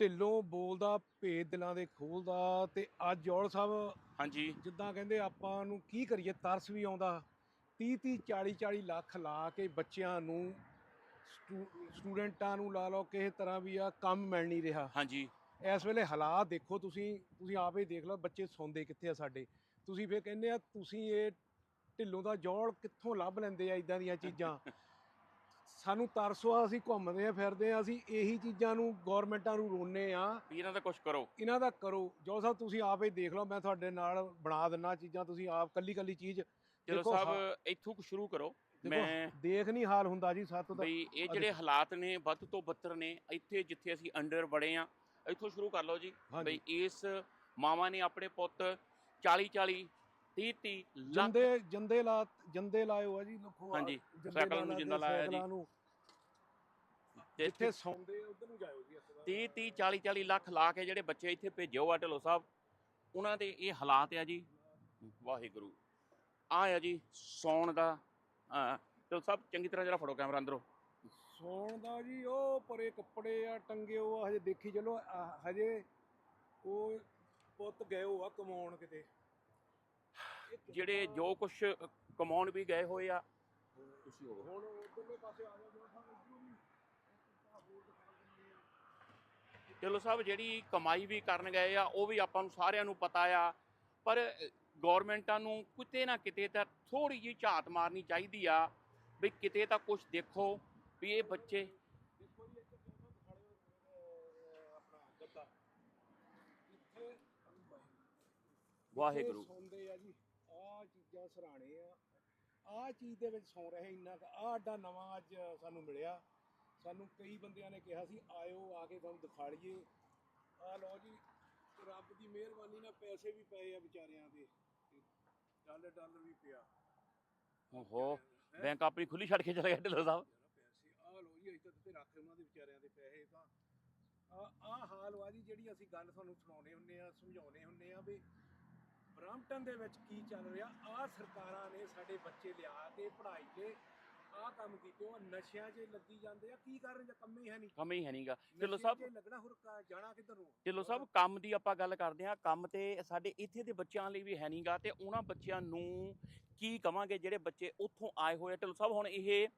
ਢਿੱਲੋਂ ਬੋਲਦਾ ਭੇਦ ਦਿਲਾਂ ਦੇ ਖੋਲਦਾ ਤੇ ਅੱਜ ਜੋਲ ਸਾਹਿਬ ਹਾਂਜੀ। ਜਿੱਦਾਂ ਕਹਿੰਦੇ ਆਪਾਂ ਨੂੰ ਕੀ ਕਰੀਏ ਤਰਸ ਵੀ ਆਉਂਦਾ। 30 30 40 40 ਲੱਖ ਲਾ ਕੇ ਬੱਚਿਆਂ ਨੂੰ ਸਟੂ- ਸਟੂਡੈਂਟਾਂ ਨੂੰ ਲਾ ਲਓ ਕਿਸੇ ਤਰ੍ਹਾਂ ਵੀ ਆ ਕੰਮ ਮਿਲ ਨਹੀਂ ਰਿਹਾ। ਹਾਂਜੀ। ਇਸ ਵੇਲੇ ਹਾਲਾਤ ਦੇਖੋ ਤੁਸੀਂ ਤੁਸੀਂ ਆਪ ਹੀ ਦੇਖ ਲਓ ਬੱਚੇ ਸੌਂਦੇ ਕਿੱਥੇ ਆ ਸਾਡੇ। ਤੁਸੀਂ ਫੇਰ ਕਹਿੰਦੇ ਆ ਤੁਸੀਂ ਇਹ ਢਿੱਲੋਂ ਦਾ ਜੌਲ ਕਿੱਥੋਂ ਲੱਭ ਲੈਂਦੇ ਆ ਇਦਾਂ ਦੀਆਂ ਚੀਜ਼ਾਂ? ਸਾਨੂੰ ਤਰਸ ਆ ਅਸੀਂ ਘੁੰਮਦੇ ਆ ਫਿਰਦੇ ਆ ਅਸੀਂ ਇਹੀ ਚੀਜ਼ਾਂ ਨੂੰ ਗਵਰਨਮੈਂਟਾਂ ਨੂੰ ਰੋਨੇ ਆ ਵੀ ਇਹਨਾਂ ਦਾ ਕੁਝ ਕਰੋ। ਇਹਨਾਂ ਦਾ ਕਰੋ। ਜੋ ਸਾਹਿਬ ਤੁਸੀਂ ਆਪ ਹੀ ਦੇਖ ਲਓ ਮੈਂ ਤੁਹਾਡੇ ਨਾਲ ਬਣਾ ਦਿੰਨਾ ਚੀਜ਼ਾਂ ਤੁਸੀਂ ਆਪ ਕੱਲੀ ਕੱਲੀ ਚੀਜ਼ ਚਲੋ ਦੇਖੋ, ਸਾਹਿਬ ਇੱਥੋਂ ਕੁ ਸ਼ੁਰੂ ਕਰੋ। ਮੈਂ ਦੇਖ ਨਹੀਂ ਹਾਲ ਹੁੰਦਾ ਜੀ ਸਾਤੋਂ ਤਾਂ ਬਈ ਇਹ ਜਿਹੜੇ ਹਾਲਾਤ ਨੇ ਵੱਧ ਤੋਂ ਬੱਤਰ ਨੇ ਇੱਥੇ ਜਿੱਥੇ ਅਸੀਂ ਅੰਡਰ ਬੜੇ ਆ ਇੱਥੋਂ ਸ਼ੁਰੂ ਕਰ ਲਓ ਜੀ। ਬਈ ਇਸ ਮਾਵਾਂ ਨੇ ਆਪਣੇ ਪੁੱਤ 40 40 30 30 ਲੱਖ ਜੰਦੇ ਜੰਦੇ ਲਾ ਜੰਦੇ ਲਾਇਓ ਆ ਜੀ ਲੋਕੋ ਹਾਂਜੀ, ਸਾਈਕਲਾਂ ਨੂੰ ਜਿੰਦਾ ਲਾਇਆ ਜੀ। ਤੇ ਜਿੱਥੇ ਸੌਂਦੇ ਆ ਉਧਰ ਨੂੰ ਜਾਇਓ ਜੀ ਇਸ ਵਾਰ। 30 30 40 40 ਲੱਖ ਲਾ ਕੇ ਜਿਹੜੇ ਬੱਚੇ ਇੱਥੇ ਭੇਜਿਓ ਆ ਢਿੱਲੋਂ ਸਾਹਿਬ ਉਹਨਾਂ ਦੇ ਇਹ ਹਾਲਾਤ ਆ ਜੀ। ਵਾਹਿਗੁਰੂ। ਆ ਆ ਜੀ ਸੌਣ ਦਾ ਹਾਂ ਢਿੱਲੋਂ ਸਾਹਿਬ ਚੰਗੀ ਤਰ੍ਹਾਂ ਜਰਾ ਫੜੋ ਕੈਮਰਾ ਅੰਦਰੋਂ। ਸੌਣ ਦਾ ਜੀ ਉਹ ਪਰੇ ਕੱਪੜੇ ਆ ਟੰਗੇ ਉਹ ਆ, ਹਜੇ ਦੇਖੀ ਚਲੋ ਆ, ਹਜੇ ਉਹ ਪੁੱਤ ਗਏ ਹੋ ਆ ਕਮਾਉਣ ਕਿਤੇ। ਜਿਹੜੇ ਜੋ ਕੁਝ ਕਮਾਉਣ ਵੀ ਗਏ ਹੋਏ ਆ। ਤੁਸੀਂ ਹੋ ਹੁਣ ਉਧਰਲੇ ਪਾਸੇ ਆ ਜਾਓ ਸਾਹਿਬ ਇੱਧਰੋਂ ਵੀ ਇੱਕ ਸਾਹਿਬ ਜਿਹੜੀ ਕਮਾਈ ਵੀ ਕਰਨ ਗਏ ਆ, ਉਹ ਵੀ ਆਪਾਂ ਨੂੰ ਸਾਰਿਆਂ ਨੂੰ ਪਤਾ ਆ। ਪਰ ਗਵਰਨਮੈਂਟਾਂ ਨੂੰ ਕਿਤੇ ਨਾ ਕਿਤੇ ਤਾਂ ਥੋੜੀ ਜਿਹੀ ਝਾਤ ਮਾਰਨੀ ਚਾਹੀਦੀ ਆ, ਵੀ ਕਿਤੇ ਤਾਂ ਕੁਝ ਦੇਖੋ ਵੀ ਇਹ ਬੱਚੇ ਦੇਖੋ ਜੀ ਇੱਥੇ ਕਿਵੇਂ ਦਿਖਾੜਿਓ ਆਪਣਾ ਗੱਦਾ ਇੱਥੇ ਵਾਹਿਗੁਰੂ ਇੱਥੇ ਆ ਜੀ। ਆਹ ਚੀਜ਼ਾਂ ਸਰਾਣੇ ਆ। ਆਹ ਚੀਜ਼ ਦੇ ਵਿੱਚ ਸੌ ਰਹੇ ਇੰਨਾ ਆਹ ਅੱਡਾ ਨਵਾਂ ਅੱਜ ਸਾਨੂੰ ਮਿਲਿਆ। ਸਾਨੂੰ ਕਈ ਬੰਦਿਆਂ ਨੇ ਕਿਹਾ ਸੀ ਆਇਓ ਆ ਕੇ ਤੁਹਾਨੂੰ ਦਿਖਾ ਲਈਏ ਆਹ ਲਓ ਜੀ ਰੱਬ ਦੀ ਮਿਹਰਬਾਨੀ ਨਾਲ ਪੈਸੇ ਵੀ ਪਏ ਆ ਵਿਚਾਰਿਆਂ ਦੇ। ਡਾਲਰ ਡਾਲਰ ਵੀ ਪਿਆ। ਓਹੋ ਬੈਂਕ ਆਪਣੀ ਖੁੱਲੀ ਛੱਡ ਕੇ ਚਲੇ ਗਿਆ ਢਿੱਲੋਂ ਸਾਹਿਬ। ਪੈਸੇ ਆਹ ਲਓ ਜੀ ਇੱਥੇ ਤੇ ਰੱਖ ਉਹਨਾਂ ਦੇ ਵਿਚਾਰਿਆਂ ਦੇ ਪੈਸੇ ਤਾਂ। ਆ ਹਾਲ ਵਾ ਜੀ ਜਿਹੜੀ ਅਸੀਂ ਗੱਲ ਤੁਹਾਨੂੰ ਸੁਣਾਉਣੇ ਹੁੰਨੇ ਆ ਸਮਝਾਉਣੇ ਹੁੰਨੇ ਆ ਵੀ ਬ੍ਰਾਂਪਟਨ ਦੇ ਵਿੱਚ ਕੀ ਚੱਲ ਰਿਹਾ? ਆਹ ਸਰਕਾਰਾਂ ਨੇ ਸਾਡੇ ਬੱਚੇ ਲਿਆ ਕੇ ਪੜ੍ਹਾਈ ਕੇ ਆਹ ਕੰਮ ਕੀਤੇ ਉਹ ਨਸ਼ਿਆਂ 'ਚ ਲੱਗੀ ਜਾਂਦੇ ਆ। ਕੀ ਕਰਨ ਜਾਂ ਕੰਮ ਹੀ ਹੈ ਨਹੀਂ? ਕੰਮ ਹੀ ਹੈ ਨਹੀਂਗਾ। ਢਿੱਲੋਂ ਸਾਹਿਬ ਲੱਗਣਾ ਹੋਰ ਜਾਣਾ ਕਿੱਧਰ ਨੂੰ? ਢਿੱਲੋਂ ਸਾਹਿਬ ਕੰਮ ਦੀ ਆਪਾਂ ਗੱਲ ਕਰਦੇ ਹਾਂ। ਕੰਮ ਤੇ ਸਾਡੇ ਇੱਥੇ ਦੇ ਬੱਚਿਆਂ ਲਈ ਵੀ ਹੈ ਨਹੀਂਗਾ ਤੇ ਉਹਨਾਂ ਬੱਚਿਆਂ ਨੂੰ ਕੀ ਕਵਾਂਗੇ ਜਿਹੜੇ ਬੱਚੇ ਉੱਥੋਂ ਆਏ ਹੋਏ ਆ? ਢਿੱਲੋਂ ਸਾਹਿਬ ਹੁਣ ਇਹ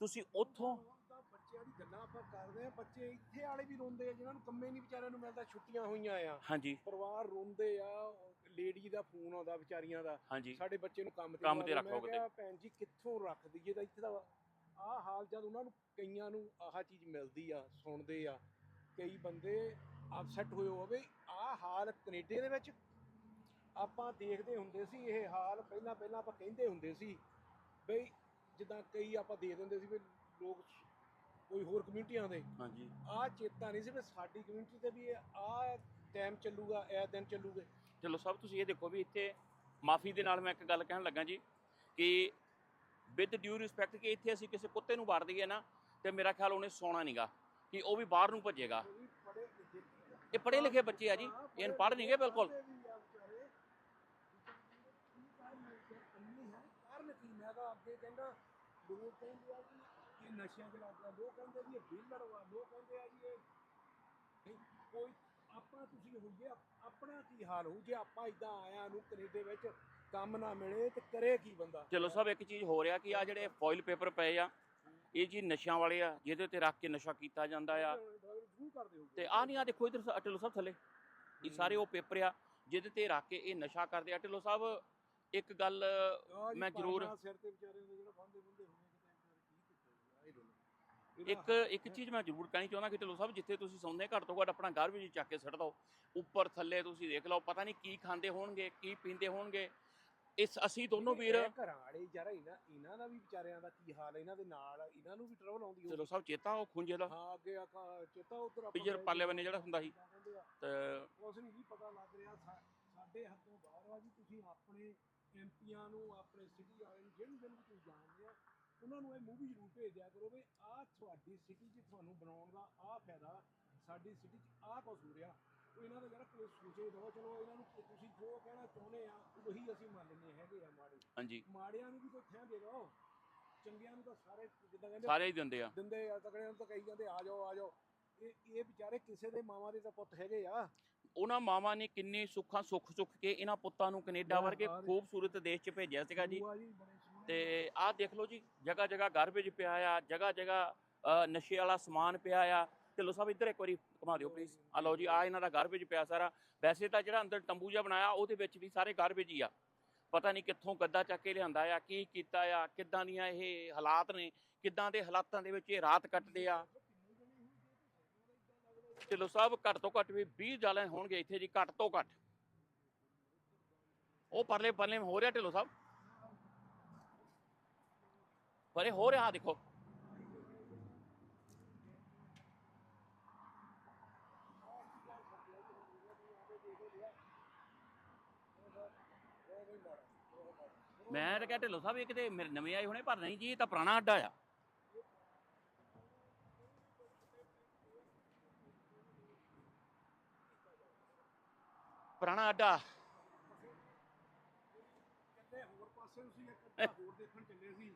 ਤੁਸੀਂ ਉੱਥੋਂ ਬੱਚਿਆਂ ਦੀ ਗੱਲਾਂ ਆਪਾਂ ਕਰਦੇ ਆ ਬੱਚੇ ਇੱਥੇ ਵਾਲੇ ਵੀ ਰੋਂਦੇ ਆ ਜਿਨ੍ਹਾਂ ਨੂੰ ਕੰਮੇ ਨਹੀਂ ਵਿਚਾਰਿਆਂ ਨੂੰ ਮਿਲਦਾ ਛੁੱਟੀਆਂ ਹੋਈਆਂ ਆ। ਹਾਂਜੀ। ਪਰਿਵਾਰ ਰੋਂਦੇ ਆ ਲੇਡੀ ਦਾ ਫੋਨ ਆਉਂਦਾ ਵਿਚਾਰੀਆਂ ਦਾ ਹਾਂਜੀ ਸਾਡੇ ਬੱਚੇ ਨੂੰ ਕੰਮ ਤੇ ਕੰਮ ਤੇ ਰੱਖੋ। ਕਿਤੇ। ਭੈਣ ਜੀ ਕਿੱਥੋਂ ਰੱਖ ਦਈਏ ਤਾਂ ਇੱਥੇ ਦਾ ਆਹ ਹਾਲ ਜਦ ਉਹਨਾਂ ਨੂੰ ਕਈਆਂ ਨੂੰ ਆਹ ਚੀਜ਼ ਮਿਲਦੀ ਆ ਸੁਣਦੇ ਆ ਕਈ ਬੰਦੇ ਅਪਸੈਟ ਹੋਏ ਹੋਵੇ ਆਹ ਹਾਲ ਕੈਨੇਡਾ ਦੇ ਵਿੱਚ ਆਪਾਂ ਦੇਖਦੇ ਹੁੰਦੇ ਸੀ ਇਹ ਹਾਲ ਪਹਿਲਾਂ ਪਹਿਲਾਂ ਆਪਾਂ ਕਹਿੰਦੇ ਹੁੰਦੇ ਸੀ ਬਈ ਜਿੱਦਾਂ ਕਈ ਆਪਾਂ ਦੇ ਦਿੰਦੇ ਸੀ ਵੀ ਲੋਕ ਕੋਈ ਹੋਰ ਕਮਿਊਨਿਟੀਆਂ ਦੇ ਹਾਂਜੀ ਆਹ ਚੇਤਾ ਨਹੀਂ ਸੀ ਵੀ ਸਾਡੀ ਕਮਿਊਨਿਟੀ ਤੇ ਵੀ ਆਹ ਟਾਈਮ ਚੱਲੂਗਾ ਇਹ ਦਿਨ ਚੱਲੂਗੇ ਢਿੱਲੋਂ ਸਾਹਿਬ ਤੁਸੀਂ ਇਹ ਦੇਖੋ ਵੀ ਇੱਥੇ ਮਾਫੀ ਦੇ ਨਾਲ ਮੈਂ ਇੱਕ ਗੱਲ ਕਹਿਣ ਲੱਗਾ ਜੀ ਕਿ ਵਿਦ ਡਿਊ ਰਿਸਪੈਕਟ ਕਿ ਇੱਥੇ ਅਸੀਂ ਕਿਸੇ ਕੁੱਤੇ ਨੂੰ ਵਾਰ ਦਈਏ ਨਾ ਤੇ ਮੇਰਾ ਖਿਆਲ ਉਹਨੇ ਸੌਣਾ ਨਹੀਂਗਾ ਕਿ ਉਹ ਵੀ ਬਾਹਰ ਨੂੰ ਭੱਜੇਗਾ। ਇਹ ਪੜ੍ਹੇ ਲਿਖੇ ਬੱਚੇ ਆ ਜੀ, ਇਹ ਅਨਪੜ੍ਹ ਨਹੀਂਗੇ ਬਿਲਕੁਲ। ਮੈਂ ਤਾਂ ਅੱਗੇ ਕਹਿੰਦਾ ਲੋਕ ਕਹਿੰਦੇ ਆ ਕਿ ਨਸ਼ਿਆਂ ਦੇ ਲੱਗ ਲੋਕ ਕਹਿੰਦੇ ਵੀ ਇਹ ਬਿਲਰ ਵਾ ਲੋਕ ਕਹਿੰਦੇ ਆ ਜੀ, ਇਹ ਕੋਈ ਆਪਣਾ ਤੁਸੀਂ ਹੋਈਏ ਆਪ- ਆਪਣਾ ਕੀ ਹਾਲ ਹੋਊ? ਜੇ ਆਪਾਂ ਇਦਾਂ ਆਇਆ ਨੂੰ ਕੈਨੇਡਾ ਵਿੱਚ ਕੰਮ ਨਾ ਮਿਲੇ ਤੇ ਕਰੇ ਕੀ ਬੰਦਾ? ਚਲੋ ਸਭ ਇੱਕ ਚੀਜ਼ ਹੋ ਰਿਹਾ ਕਿ ਆ ਜਿਹੜੇ ਫੋਇਲ ਪੇਪਰ ਪਏ ਆ ਇਹ ਜੀ ਨਸ਼ਿਆਂ ਵਾਲੇ ਆ ਜਿਹਦੇ ਤੇ ਰੱਖ ਕੇ ਨਸ਼ਾ ਕੀਤਾ ਜਾਂਦਾ ਆ। ਤੇ ਆ ਨਹੀਂ ਆ ਦੇਖੋ ਇਧਰ ਢਿੱਲੋਂ ਸਾਹਿਬ ਥੱਲੇ। ਇਹ ਸਾਰੇ ਉਹ ਪੇਪਰ ਆ ਜਿਹਦੇ ਤੇ ਰੱਖ ਕੇ ਇਹ ਨਸ਼ਾ ਕਰਦੇ ਆ। ਢਿੱਲੋਂ ਸਾਹਿਬ ਇੱਕ ਗੱਲ ਮੈਂ ਜ਼ਰੂਰ ਪਾਣਾ ਸਿਰ ਤੇ ਵਿਚਾਰੇ ਦੇ ਜਿਹੜਾ ਬੰਦੇ ਬੰਦੇ ਹੋਣੇ ਕਿਤੇ ਵਿਚਾਰੇ ਕੀ ਕੀਤਾ ਇਹ ਦੋਨੋਂ ਇੱਕ ਇੱਕ ਚੀਜ਼ ਮੈਂ ਜ਼ਰੂਰ ਕਹਿਣੀ ਚਾਹੁੰਦਾ ਕਿ ਢਿੱਲੋਂ ਸਾਹਿਬ ਜਿੱਥੇ ਤੁਸੀਂ ਸੌਂਦੇ ਘੱਟ ਤੋਂ ਘੱਟ ਆਪਣਾ ਵੀ ਚੱਕ ਕੇ ਸੁੱਟ ਦਿਓ। ਉੱਪਰ ਥੱਲੇ ਤੁਸੀਂ ਦੇਖ ਲਓ ਪਤਾ ਨਹੀਂ ਕੀ ਖਾਂਦੇ ਹੋਣਗੇ ਕੀ ਪੀਂਦੇ ਹੋਣਗੇ। ਇਸ ਅਸੀਂ ਦੋਨੋਂ ਵੀਰ ਘਰਾਂ ਵਾਲੇ ਯਾਰ ਇਹਨਾਂ ਇਹਨਾਂ ਦਾ ਵੀ ਵਿਚਾਰਿਆਂ ਦਾ ਕੀ ਹਾਲ ਹੈ ਇਹਨਾਂ ਦੇ ਨਾਲ ਇਹਨਾਂ ਨੂੰ ਵੀ ਟਰਬਲ ਆਉਂਦੀ ਹੋਊ। ਢਿੱਲੋਂ ਸਾਹਿਬ ਚੇਤਾ ਉਹ ਖੁੰਝੇ ਦਾ। ਹਾਂ ਅੱਗੇ ਆਖਾ ਚੇਤਾ ਉਧਰ ਪਿੱਛੇ ਪਾਲੇ ਬੰਨੇ ਜਿਹੜਾ ਹੁੰਦਾ ਸੀ। ਤੇ ਉਸ ਨੂੰ ਵੀ ਪਤਾ ਲੱਗ ਰਿਹਾ ਸਾਡੇ ਹੱਥੋਂ ਬਾਹਰ ਆ ਜੀ ਤੁਸੀਂ ਆਪਣੇ ਐਮਪੀਆਂ ਨੂੰ ਆਪਣੇ ਸਿਟੀ ਵਾਲਿਆਂ ਨੂੰ ਜਿਹਨੂੰ ਜਿਹਨੂੰ ਤੁਸੀਂ ਜਾਣਦੇ ਆ ਉਹਨਾਂ ਨੂੰ ਇਹ ਮੂਵੀ ਜ਼ਰੂਰ ਭੇਜ ਦਿਆ ਕਰੋ ਵੀ ਆਹ ਤੁਹਾਡੀ ਸਿਟੀ 'ਚ ਤੁਹਾਨੂੰ ਬਣਾਉਣ ਦਾ ਆਹ ਫਾਇਦਾ ਸਾਡੀ ਸਿਟੀ 'ਚ ਆਹ ਹੋ ਰਿਹਾ। ਉਹ ਇਹਨਾਂ ਦਾ ਯਾਰ ਕੋਈ ਸੋਚੇ ਦੋ ਚਲੋ ਇਹਨਾਂ ਨੂੰ ਤੁਸੀਂ ਜੋ ਕਹਿਣਾ ਚਾਹੁੰਦੇ ਆ ਉਹੀ ਅਸੀਂ ਮੰਨ ਲੈਂਦੇ ਹੈਗੇ ਆ ਮਾੜੇ। ਹਾਂਜੀ। ਮਾੜਿਆਂ ਨੂੰ ਵੀ ਕੋਈ ਥਾਂ ਦੇ ਦਿਓ ਚੰਗਿਆਂ ਨੂੰ ਤਾਂ ਸਾਰੇ ਜਿੱਦਾਂ ਕਹਿੰਦੇ ਸਾਰੇ ਹੀ ਦਿੰਦੇ ਆ। ਦਿੰਦੇ ਆ ਤਕੜਿਆਂ ਨੂੰ ਤਾਂ ਕਹੀ ਜਾਂਦੇ ਆ ਜਾਓ ਆ ਜਾਓ। ਇਹ ਇਹ ਵਿਚਾਰੇ ਕਿਸੇ ਦੇ ਮਾਵਾਂ ਦੇ ਤਾਂ ਪੁੱਤ ਹੈਗੇ ਆ। ਉਹਨਾਂ ਮਾਵਾਂ ਨੇ ਕਿੰਨੇ ਸੁੱਖਾਂ ਸੁੱਖ ਸੁੱਖ ਕੇ ਇਹਨਾਂ ਪੁੱਤਾਂ ਨੂੰ ਕੈਨੇਡਾ ਵਰਗੇ। ਖੂਬਸੂਰਤ ਦੇਸ਼ 'ਚ ਭੇਜਿਆ ਸੀਗਾ ਜੀ। ਬੂਆ ਬੜੇ ਸੋਹਣੇ। ਤੇ ਆਹ ਦੇਖ ਲਓ ਜੀ ਜਗ੍ਹਾ ਜਗ੍ਹਾ ਗਾਰਬੇਜ ਪਿਆ ਆ ਜਗ੍ਹਾ ਜਗ੍ਹਾ ਨਸ਼ੇ ਵਾਲਾ ਸਮਾਨ ਪਿਆ ਆ। ਢਿੱਲੋਂ ਸਾਹਿਬ, ਇੱਧਰ ਇੱਕ ਵਾਰੀ ਘੁਮਾ ਦਿਓ ਪਲੀਜ਼ ਆ ਲਓ ਜੀ ਆ ਇਹਨਾਂ ਦਾ ਗਾਰਬੇਜ ਪਿਆ ਸਾਰਾ। ਵੈਸੇ ਤਾਂ ਜਿਹੜਾ ਅੰਦਰ ਤੰਬੂ ਜਿਹਾ ਬਣਾਇਆ, ਉਹਦੇ ਵਿੱਚ ਵੀ ਸਾਰੇ ਗਾਰਬੇਜ ਹੀ ਆ। ਪਤਾ ਨਹੀਂ ਕਿੱਥੋਂ ਗੱਦਾ ਚੱਕ ਕੇ ਲਿਆਂਦਾ ਆ, ਕੀ ਕੀਤਾ ਆ, ਕਿੱਦਾਂ ਦੀਆਂ ਇਹ ਹਾਲਾਤ ਨੇ, ਕਿੱਦਾਂ ਦੇ ਹਾਲਾਤਾਂ ਦੇ ਵਿੱਚ ਇਹ ਰਾਤ ਕੱਟਦੇ ਆ। ਢਿੱਲੋਂ ਸਾਹਿਬ, ਘੱਟ ਤੋਂ ਘੱਟ ਵੀ 20 ਜਾਲੇ ਹੋਣਗੇ ਇੱਥੇ ਜੀ, ਘੱਟ ਤੋਂ ਘੱਟ। ਉਹ ਪਰਲੇ ਪਰਲੇ ਹੋ ਰਿਹਾ ਢਿੱਲੋਂ ਸਾਹਿਬ? ਪਰ ਇਹ ਹੋ ਰਿਹਾ ਆਹ ਮੈਂ ਤਾਂ ਕਿਹਾ ਢਿੱਲੋਂ ਸਾਹਿਬ, ਇਹ ਕਿਤੇ ਮੇਰੇ ਨਵੇਂ ਆਏ ਹੋਣੇ, ਪਰ ਨਹੀਂ ਜੀ, ਇਹ ਤਾਂ ਪੁਰਾਣਾ ਅੱਡਾ ਆ। ਪੁਰਾਣਾ ਅੱਡਾ। ਹੋਰ ਪਾਸੇ ਤੁਸੀਂ ਇੱਕ ਅੱਧਾ ਹੋਰ ਦੇਖਣ ਚੱਲੇ ਸੀ।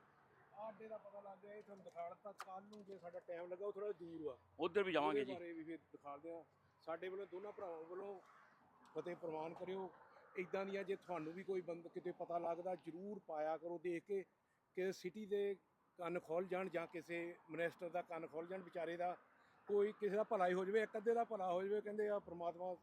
ਆਹ ਅੱਡੇ ਦਾ ਪਤਾ ਲੱਗ ਗਿਆ ਇਹ ਤੁਹਾਨੂੰ ਦਿਖਾ ਦਿੱਤਾ। ਕੱਲ ਨੂੰ ਜੇ ਸਾਡਾ ਟਾਈਮ ਲੱਗਾ ਉਹ ਥੋੜਾ ਦੂਰ ਆ। ਉਧਰ ਵੀ ਜਾਵਾਂਗੇ ਉਹਦੇ ਜੀ। ਬਾਰੇ ਵੀ ਫਿਰ ਦਿਖਾਉਂਦੇ ਆ ਸਾਡੇ ਵੱਲੋਂ ਦੋਨਾਂ ਭਰਾਵਾਂ ਵੱਲੋਂ ਫਤਿਹ ਪ੍ਰਵਾਨ ਕਰਿਓ। ਇਦਾਂ ਦੀਆਂ ਜੇ ਤੁਹਾਨੂੰ ਵੀ ਕੋਈ ਬੰਦ ਕਿਤੇ ਪਤਾ ਲੱਗਦਾ ਜਰੂਰ ਪਾਇਆ ਕਰੋ। ਦੇਖ ਕੇ ਕਿ ਸਿਟੀ ਦੇ ਕੰਨ ਖੋਲ ਜਾਣ ਜਾਂ ਕਿਸੇ ਮਿਨਿਸਟਰ ਦਾ ਕੰਨ ਖੋਲ ਜਾਣ ਵਿਚਾਰੇ ਦਾ ਕੋਈ ਕਿਸੇ ਦਾ ਭਲਾ ਹੀ ਹੋ ਜਾਵੇ ਇੱਕ ਅੱਧੇ ਦਾ ਭਲਾ ਹੋ ਜਾਵੇ ਕਹਿੰਦੇ ਆ ਪ੍ਰਮਾਤਮਾ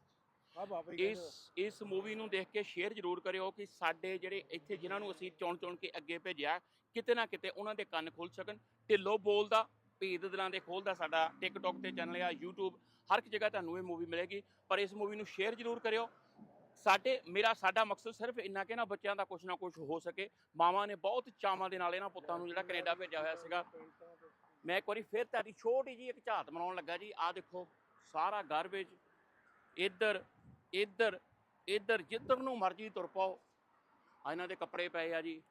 ਇਸ ਇਸ ਮੂਵੀ ਨੂੰ ਦੇਖ ਕੇ ਸ਼ੇਅਰ ਜ਼ਰੂਰ ਕਰਿਓ ਕਿ ਸਾਡੇ ਜਿਹੜੇ ਇੱਥੇ ਜਿਨ੍ਹਾਂ ਨੂੰ ਅਸੀਂ ਚੁਣ ਚੁਣ ਕੇ ਅੱਗੇ ਭੇਜਿਆ, ਕਿਤੇ ਨਾ ਕਿਤੇ ਉਹਨਾਂ ਦੇ ਕੰਨ ਖੁੱਲ ਸਕਣ। ਢਿੱਲੋਂ ਬੋਲਦਾ, ਭੇਦ ਦਿਲਾਂ ਦੇ ਖੋਲਦਾ ਸਾਡਾ ਟਿਕਟੌਕ ਤੇ ਚੈਨਲ ਆ, YouTube, ਹਰ ਇੱਕ ਜਗ੍ਹਾ ਤੁਹਾਨੂੰ ਇਹ ਮੂਵੀ ਮਿਲੇਗੀ। ਪਰ ਇਸ ਮੂਵੀ ਨੂੰ ਸ਼ੇਅਰ ਜ਼ਰੂਰ ਕਰਿਓ। ਸਾਡੇ, ਮੇਰਾ, ਸਾਡਾ ਮਕਸਦ ਸਿਰਫ ਇੰਨਾ ਕਿ ਨਾ ਬੱਚਿਆਂ ਦਾ ਕੁਝ ਨਾ ਕੁਝ ਹੋ ਸਕੇ। ਮਾਵਾਂ ਨੇ ਬਹੁਤ ਚਾਵਾਂ ਦੇ ਨਾਲ ਇਹਨਾਂ ਪੁੱਤਾਂ ਨੂੰ ਜਿਹੜਾ ਕੈਨੇਡਾ ਭੇਜਿਆ ਹੋਇਆ ਸੀਗਾ। ਮੈਂ ਇੱਕ ਵਾਰੀ ਫਿਰ ਤੁਹਾਡੀ ਛੋਟੀ ਜੀ ਇੱਕ ਝਾਤ ਮਨਾਉਣ ਲੱਗਾ ਜੀ। ਆਹ ਦੇਖੋ, ਸਾਰਾ ਗਾਰਬੇਜ ਇੱਧਰ ਇੱਧਰ ਇੱਧਰ ਜਿੱਧਰ ਨੂੰ ਮਰਜ਼ੀ ਤੁਰ ਪਾਓ। ਆ ਇਹਨਾਂ ਦੇ ਕੱਪੜੇ ਪਏ ਆ ਜੀ।